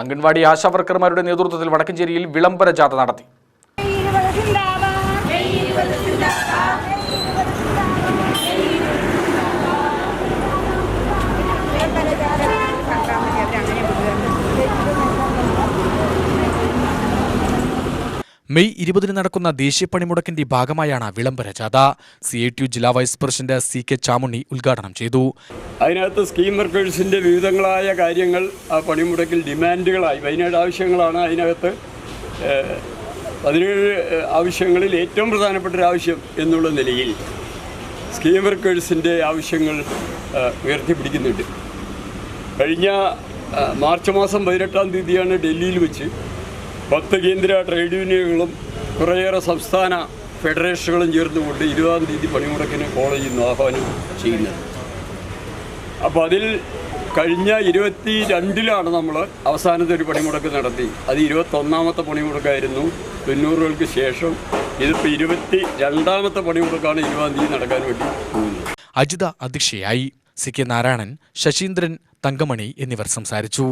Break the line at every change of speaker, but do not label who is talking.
അംഗൻവാടി ആശാവർക്കർമാരുടെ നേതൃത്വത്തിൽ വടക്കഞ്ചേരിയിൽ വിളംബര ജാഥ നടത്തി. മെയ് ഇരുപതിന് നടക്കുന്ന ദേശീയ പണിമുടക്കിന്റെ ഭാഗമായാണ് വിളംബര ജാഥ. സി ഐ ടി യു ജില്ലാ vice president C K Chamunni ഉദ്ഘാടനം ചെയ്തു.
അതിനകത്ത് സ്കീം വർക്കേഴ്സിന്റെ വിവിധങ്ങളായ കാര്യങ്ങൾ ആ പണിമുടക്കിൽ ഡിമാൻഡുകളായി വയനാട് ആവശ്യങ്ങളാണ് അതിനകത്ത്. പതിനേഴ് ആവശ്യങ്ങളിൽ ഏറ്റവും പ്രധാനപ്പെട്ട ഒരു ആവശ്യം എന്നുള്ള നിലയിൽ സ്കീം വർക്കേഴ്സിന്റെ ആവശ്യങ്ങൾ ഉയർത്തിപ്പിടിക്കുന്നുണ്ട്. കഴിഞ്ഞ മാർച്ച് മാസം പതിനെട്ടാം തീയതിയാണ് ഡൽഹിയിൽ വെച്ച് പത്ത് കേന്ദ്ര ട്രേഡ് യൂണിയനുകളും കുറേയേറെ സംസ്ഥാന ഫെഡറേഷനുകളും ചേർന്നുകൊണ്ട് ഇരുപതാം തീയതി പണിമുടക്കിന് കോളേജിൽ നിന്ന് ആഹ്വാനം ചെയ്യുന്നത്. അപ്പോൾ അതിൽ കഴിഞ്ഞ ഇരുപത്തി രണ്ടിലാണ് നമ്മൾ അവസാനത്തെ ഒരു പണിമുടക്ക് നടത്തി. അത് ഇരുപത്തൊന്നാമത്തെ പണിമുടക്കായിരുന്നു. തൊണ്ണൂറുകൾക്ക് ശേഷം ഇതിപ്പോൾ ഇരുപത്തി രണ്ടാമത്തെ പണിമുടക്കാണ് ഇരുപതാം തീയതി നടക്കാൻ വേണ്ടി പോകുന്നത്.
അജിത അധ്യക്ഷയായി സി കെ നാരായണൻ ശശീന്ദ്രൻ തങ്കമണി എന്നിവർ സംസാരിച്ചു.